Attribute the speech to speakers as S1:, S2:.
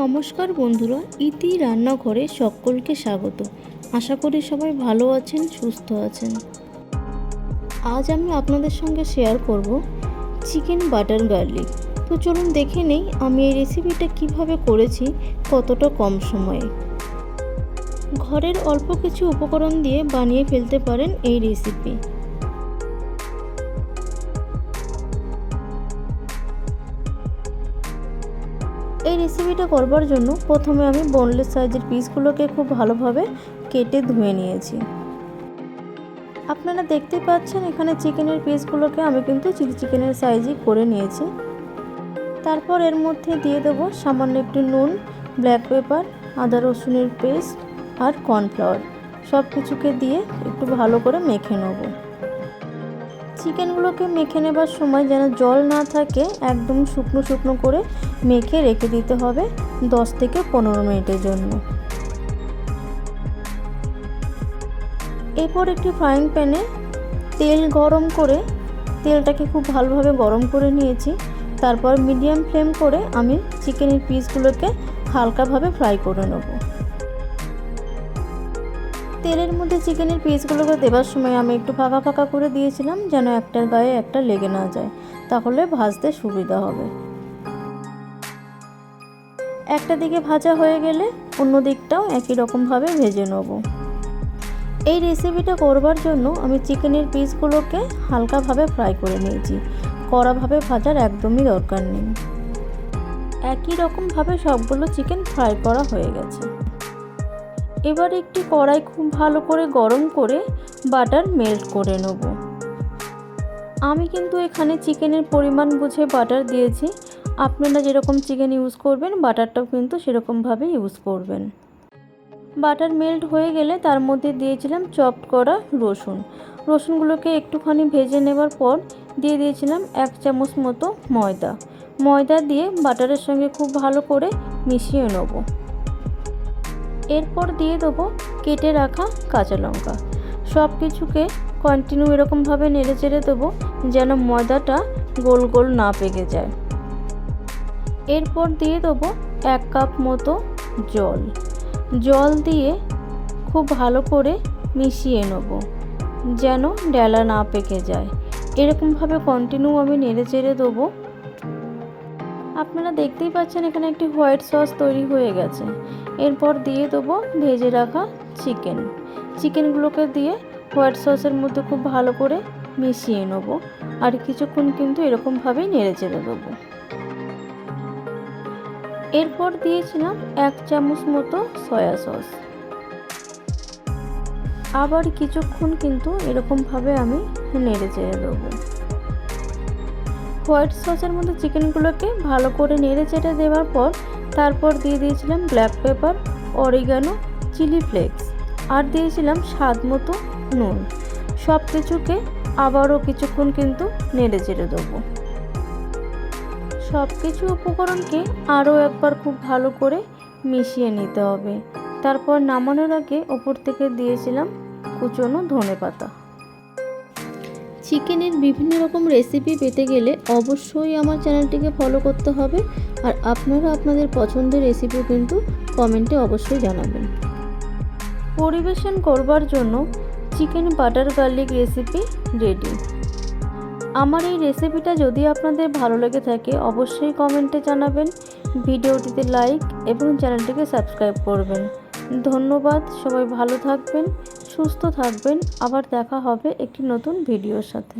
S1: নমস্কার বন্ধুরা, ইতি রান্নাঘরে সকলকে স্বাগত। আশা করি সবাই ভালো আছেন, সুস্থ আছেন। আজ আমি আপনাদের সঙ্গে শেয়ার করব চিকেন বাটার গার্লিক তো চলুন দেখে নেই, আমি এই রেসিপিটা কীভাবে করেছি কতটা কম সময়ে। ঘরের অল্প কিছু উপকরণ দিয়ে বানিয়ে ফেলতে পারেন এই রেসিপি এই রেসিপিটা করবার জন্য প্রথমে আমি বোনলেস সাইজের পিসগুলোকে খুব ভালোভাবে কেটে ধুয়ে নিয়েছি। আপনারা দেখতে পাচ্ছেন এখানে চিকেনের পিসগুলোকে আমি কিন্তু চিলি চিকেনের সাইজই করে নিয়েছি। তারপর এর মধ্যে দিয়ে দেবো সামান্য একটু নুন ব্ল্যাক পেপার আদা রসুনের পেস্ট আর কর্নফ্লাওয়ার সব কিছুকে দিয়ে একটু ভালো করে মেখে নেব। চিকেনগুলোকে মেখে নেবার সময় যেন জল না থাকে, একদম শুকনো শুকনো করে মেখে রেখে দিতে হবে দশ থেকে পনেরো মিনিটের জন্য। এরপর একটি ফ্রাইং প্যানে তেল গরম করে, তেলটাকে খুব ভালোভাবে গরম করে নিয়েছি। তারপর মিডিয়াম ফ্লেম করে আমি চিকেনের পিসগুলোকে হালকাভাবে ফ্রাই করে নেব। তেলের মধ্যে চিকেনের পিসগুলোকে দেওয়ার সময় আমি একটু ফাঁকা ফাঁকা করে দিয়েছিলাম যেন একটার গায়ে একটা লেগে না যায়। তাহলে ভাজতে সুবিধা হবে। একটা দিকে ভাজা হয়ে গেলে অন্য দিকটাও একই রকমভাবে ভেজে নেব। এই রেসিপিটা করবার জন্য আমি চিকেনের পিসগুলোকে হালকাভাবে ফ্রাই করে নিয়েছি। কড়াভাবে ভাজার একদমই দরকার নেই। একই রকমভাবে সবগুলো চিকেন ফ্রাই করা হয়ে গেছে। এবার একটি কড়াই খুব ভালো করে গরম করে বাটার মেল্ট করে নেব। আমি কিন্তু এখানে চিকেনের পরিমাণ বুঝে বাটার দিয়েছি। আপনারা যেরকম চিকেন ইউজ করবেন, বাটারটাও কিন্তু সেরকমভাবে ইউজ করবেন। বাটার মেল্ট হয়ে গেলে তার মধ্যে দিয়েছিলাম চপ করা রসুন। রসুনগুলোকে একটুখানি ভেজে নেবার পর দিয়ে দিয়েছিলাম এক চামচ মতো ময়দা। ময়দা দিয়ে বাটারের সঙ্গে খুব ভালো করে মিশিয়ে নেব। এরপর দিয়ে দেবো কেটে রাখা কাঁচা লঙ্কা। সব কিছুকে কন্টিনিউ এরকমভাবে নেড়ে চেড়ে দেবো যেন ময়দাটা গোল গোল না পেকে যায়। এরপর দিয়ে দেবো এক কাপ মতো জল। জল দিয়ে খুব ভালো করে মিশিয়ে নেব যেন ডেলা না পেকে যায়। এরকমভাবে কন্টিনিউ আমি নেড়ে চেড়ে দেবো। আপনারা দেখতেই পাচ্ছেন এখানে একটি হোয়াইট সস তৈরি হয়ে গেছে। এরপর দিয়ে দেবো ভেজে রাখা চিকেন। চিকেনগুলোকে দিয়ে হোয়াইট সসের মধ্যে খুব ভালো করে মিশিয়ে নেব আর কিছুক্ষণ কিন্তু এরকমভাবেই নেড়ে চেড়ে দেবো। এরপর দিয়েছিলাম এক চামচ মতো সয়া সস। আবার কিছুক্ষণ কিন্তু এরকমভাবে আমি নেড়ে চেড়ে দেবো। হোয়াইট সসের মধ্যে চিকেনগুলোকে ভালো করে নেড়ে চেড়ে দেওয়ার পর তারপর দিয়ে দিয়েছিলাম black pepper oregano chilli flakes আর দিয়েছিলাম স্বাদ মতো নুন। সব কিছুকে আবারও কিছুক্ষণ কিন্তু নেড়ে চেড়ে দেবো। সব কিছু উপকরণকে আরও একবার খুব ভালো করে মিশিয়ে নিতে হবে। তারপর নামানোর আগে ওপর থেকে দিয়েছিলাম কুচনো ধনে পাতা চিকেনের বিভিন্ন রকম রেসিপি পেতে গেলে অবশ্যই আমার চ্যানেলটিকে ফলো করতে হবে। আর আপনারা আপনাদের পছন্দের রেসিপিও কিন্তু কমেন্টে অবশ্যই জানাবেন। পরিবেশন করবার জন্য chicken butter garlic recipe ready আমার এই রেসিপিটা যদি আপনাদের ভালো লেগে থাকে, অবশ্যই কমেন্টে জানাবেন। ভিডিওটিতে লাইক এবং চ্যানেলটিকে সাবস্ক্রাইব করবেন। ধন্যবাদ, সবাই ভালো থাকবেন। সুস্থ থাকবেন। আবার দেখা হবে একটি নতুন ভিডিওর সাথে।